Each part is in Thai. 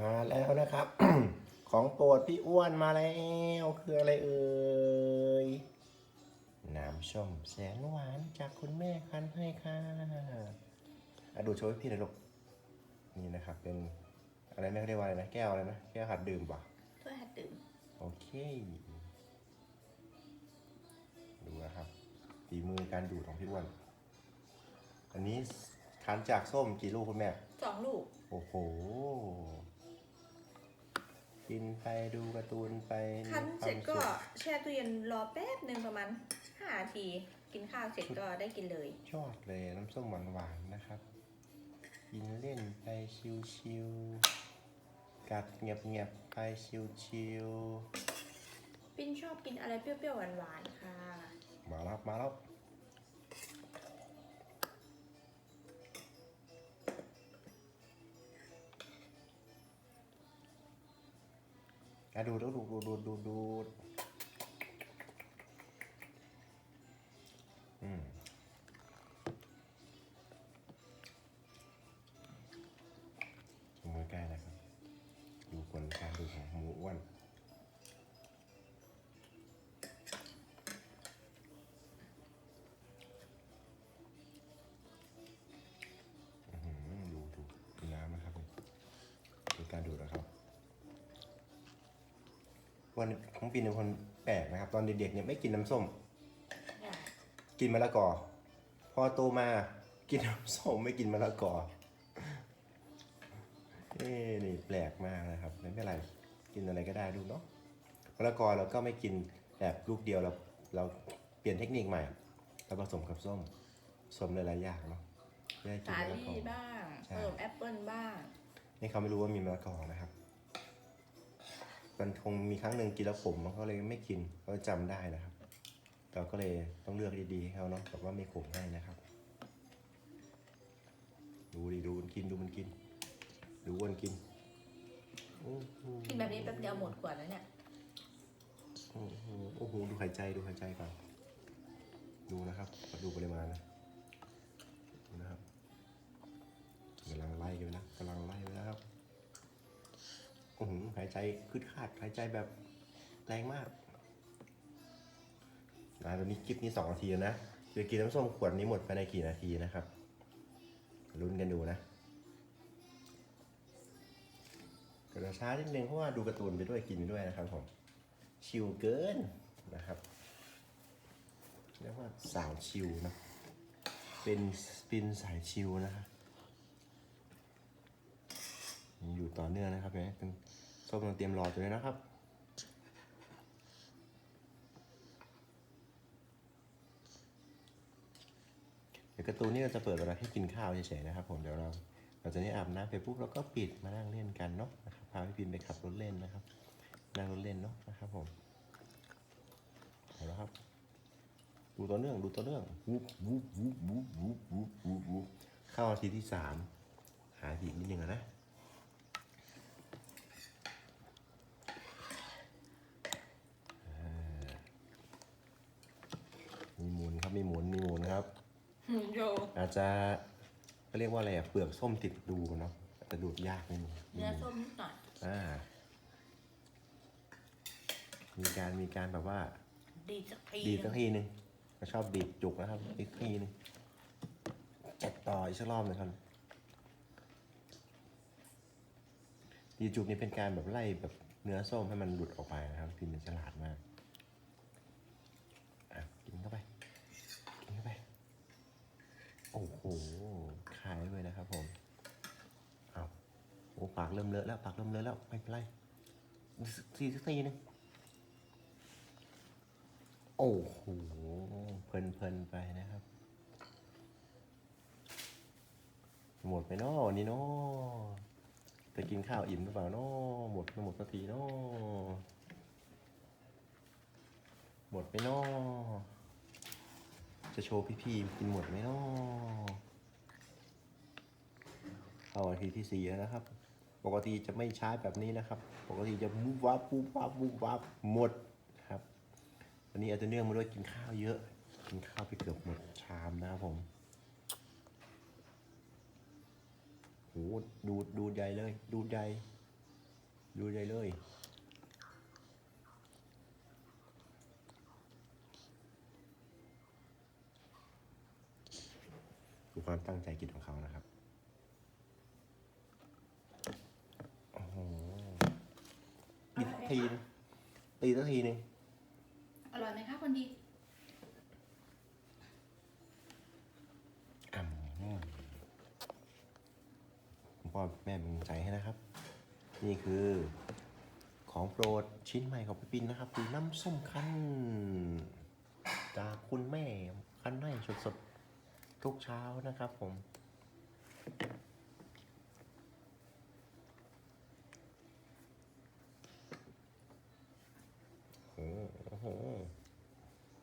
มาแล้วนะครับ ของโปรดพี่อ้วนมาแล้วคืออะไรเอ่ยน้ำส้มแสนหวานจากคุณแม่คันให้ค่ะอะดูโชว์ให้พี่หน่อยลูกนี่นะครับเป็นอะไรไม่เรียกว่าอะไรนะแก้วอะไรนะแก้วหัดดื่มป่ะถ้วยหัดดื่มโอเค ดูนะครับฝีมือการดูดของพี่อ้วนอันนี้คันจากส้มกี่ลูกคุณแม่สองลูก โอ้โห กินไปดูการ์ตูนไปคั้นมีควาเสร็จมก็สุขแช่ตู้เย็นรอแป๊บหนึ่งประมาณห้านาที กินข้าวเสร็จก็ได้กินเลยยอดเลยน้ำส้มหวานๆนะครับ กินเล่นไปชิวๆกัดเงียบๆไปชิวปิ้นชอบกินอะไรเปรี้ยวๆหวานๆค่ะๆมาแล้วมาแล้ วอะดูดูดูดูดูดูดูอืม วันของปีนเป็นคนแปลกนะครับ ตอนเด็กๆเนี่ยไม่กินน้ำส้ม กินมะละกอ พอโตมากินน้ำส้มไม่กินมะละกอเอ้นี่แปลกมากนะครับไม่เป็นไรกินอะไรก็ได้ดูเนาะมะละกอเราก็ไม่กินแบบลูกเดียวเราเราเปลี่ยนเทคนิคใหม่เราผสมกับส้มผสมหลายๆอย่างเนาะเพื่อให้กินสามะละกอลี่บ้างใช่เพิ่มแอปเปิลบ้าง นี่เขาไม่รู้ว่ามีมะละกอนะครับ มันคงมีครั้งหนึ่งกินแล้วขมเขาเลยไม่กินเขาจำได้นะครับ เราก็เลยต้องเลือกดีๆให้เขาเนาะแบบว่าไม่ขมให้นะครับ ดูดิดูมันกินดูมันกิน ดูอ้วนกินโอ้โหกินแบบนี้แป๊บเดียวหมดขวดแล้วเนี่ยโอ้โหโอ้โหดูหายใจดูหายใจก่อนดูนะครับดูปริมาณ ใจคืดคาดหายใจแบบแรงมากนะตอนนี้คลิปนี้สองนาทีแล้วนะจะกินน้ำส้มขวดนี้หมดภายในกี่นาทีนะครับลุ้นกันดูนะกระช้านิดนึงเพราะว่าดูการ์ตูนไปด้วยกินไปด้วยนะครับผมชิลเกินนะครับเรียกว่าสาวชิลนะเป็นเป็นสายชิลนะครับอยู่ต่อเนื่องนะครับเนี่ย ส้มลังเตรียมรอตัวนี้นะครับ เดี๋ยวกระตูนนี่เราจะเปิดเวลาให้กินข้าวเฉยๆนะครับผมเดี๋ยวเราเราจะนี้อาบน้ำเสร็จปุ๊บเราก็ปิดมานั่งเล่นกันเนาะนะครับพาพี่ปินไปขับรถเล่นนะครับนั่งรถเล่นเนาะนะครับผมเอแล้วครับ ดูตัวเนื่องดูตัวเนื่องวูบวูบวูบวูบวูบวูบเข้าอาทิตย์ที่สามหาอีนิดนึงนะ โยอาจจะก็เรียกว่าอะไรอะเปลือกส้มติดดูเนาะอาจจะดูดยากนิดนึงเนื้อส้มนิดหน่อยอ่า มีการมีการแบบว่า ดีสักทีดีดหสักนึ่งทีหนึงก็ชอบดีดจุกนะครับอีกทีหนึงจัดต่ออีกสักรอบหนึ่งครับดีดจุกนี่เป็นการแบบไล่แบบเนื้อส้มให้มันหลุดออกไปนะครับพิมพ์เป็นฉลาดมากอะกินเข้าไป กินเข้าไป โอ้โหขายเลยนะครับผมเอาโอ้ปากเริ่มเลอะแล้วปากเริ่มเลอะแล้วไม่เป็นไรทีสักทีหนึงโอ้โหเพลินเพลินๆไปนะครับ หมดไปเนาะวันนี้เนาะไปกินข้าวอิ่มหรือเปล่าเนาะหมดไม่หมดสักทีเนาะหมดไปเนาะ จะโชว์พี่ๆกินหมดไหมเนาะเอาทีที่สี่แล้วนะครับ ปกติจะไม่ใช้แบบนี้นะครับ ปกติจะบุบวับบุบวับบุบวับหมดนะครับ วันนี้อาจจะเนื่องมาด้วยกินข้าวเยอะ กินข้าวไปเกือบหมดชามนะครับผมโหดูดดูดใหญ่เลย ดูดใหญ่ดูได้เลย ความตั้งใจกินของเขานะครับ โอ้โหอีกทีนึงตีสักทีหนึงอร่อยไหมคะคนดีอ่ำคุณพ่อแม่เป็นกำลังใจให้นะครับ นี่คือของโปรดชิ้นใหม่ของพี่ปินนะครับคือน้ำส้มคั้นจากคุณแม่คั้นให้สดๆ ทุกเช้านะครับผมโอ้โห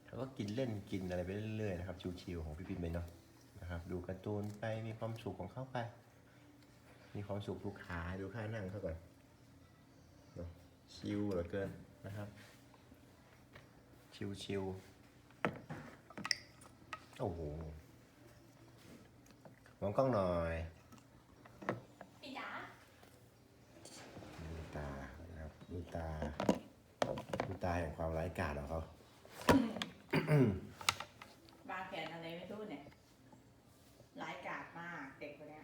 เขาก็กินเล่นกินอะไรไปเรื่อยๆนะครับ ชิวๆของพี่ปินไปเนาะนะครับ ดูการ์ตูนไปมีความสุขของเขาไป มีความสุขดูขาดูท่านั่งเขาก่อนเนอะชิวเหลือเกินนะครับ ชิวๆโอ้โห มองกล้องหน่อยพี่จ๋าดูตานะครับดูตาดูตาแห่งความไร้กาจของเขาวางแผนอะไรไม่รู้เนี่ยร้ายกาจมากเด็กคนเนี้ย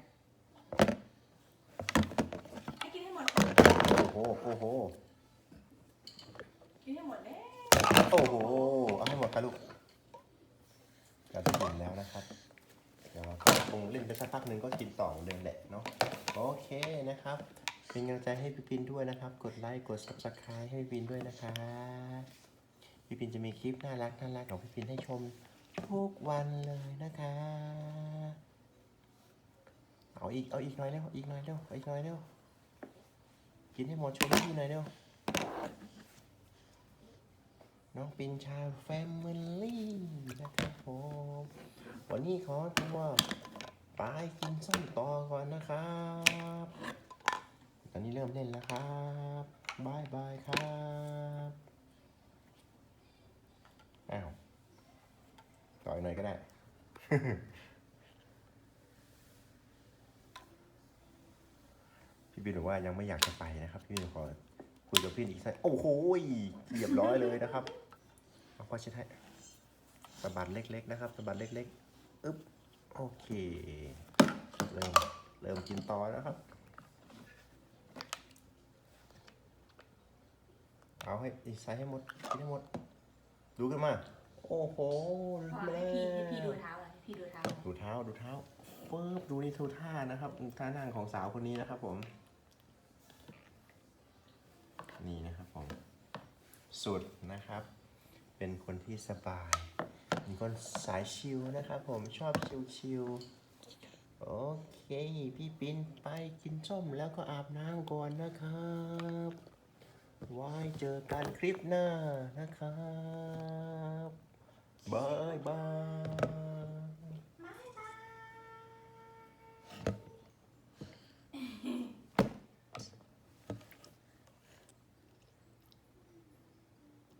ให้กินให้หมด โอ้โหโอ้โหกินให้หมดเลยโอ้โห เอาให้หมดครับลูกเราจะกินแล้วนะครับ เดี๋ยวเราก็คงเล่นไปสักพักหนึ่งก็กินต่อเดิมแหละเนาะโอเคนะครับ เป็นกำลังใจให้พี่ปินด้วยนะครับ กดไลค์กด subscribe ให้พี่ปินด้วยนะคะพี่ปินจะมีคลิปน่ารักน่ารักของพี่ปินให้ชมทุกวันเลยนะคะ เอาอีกเอาอีกหน่อยเร็วอีกหน่อยเร็วอีกหน่อยเร็วกินให้หมดชมพี่หน่อยเร็ว น้องปินชาแฟมิลี่นะครับผมวันนี้ขอตัวไปกินส้มต่อก่อนนะครับ ตอนนี้เริ่มเล่นแล้วครับบายบายครับอ้าวต่อยหน่อยก็ได้พี่บินบอกว่ายังไม่อยากจะไปนะครับ พี่บินขอคุยกับพี่อีกสักโอ้โหเรียบร้อยเลยนะครับ เอาพอเช็ดให้สะบัดเล็กๆนะครับสะบัดเล็กๆอึ๊บโอเค เริ่ม เริ่มกินต่อแล้วครับ เอาให้ใส่ให้หมดกินให้หมด ดูขึ้นมา โอ้โหพอแม่ให้พี่ให้พี่ดูเท้าอะให้พี่ดูเท้า ดูเท้า ดูเท้าปึ๊บดูนี่ทูท่านะครับท่านั่งของสาวคนนี้นะครับผม นี่นะครับผม สุดนะครับ เป็นคนที่สบายเป็นคนสายชิลนะครับผมชอบชิลชิลๆโอเค พี่ปิ้นไปกินส้มแล้วก็อาบน้ำก่อนนะครับไว้เจอกันคลิปหน้านะครับบายบาย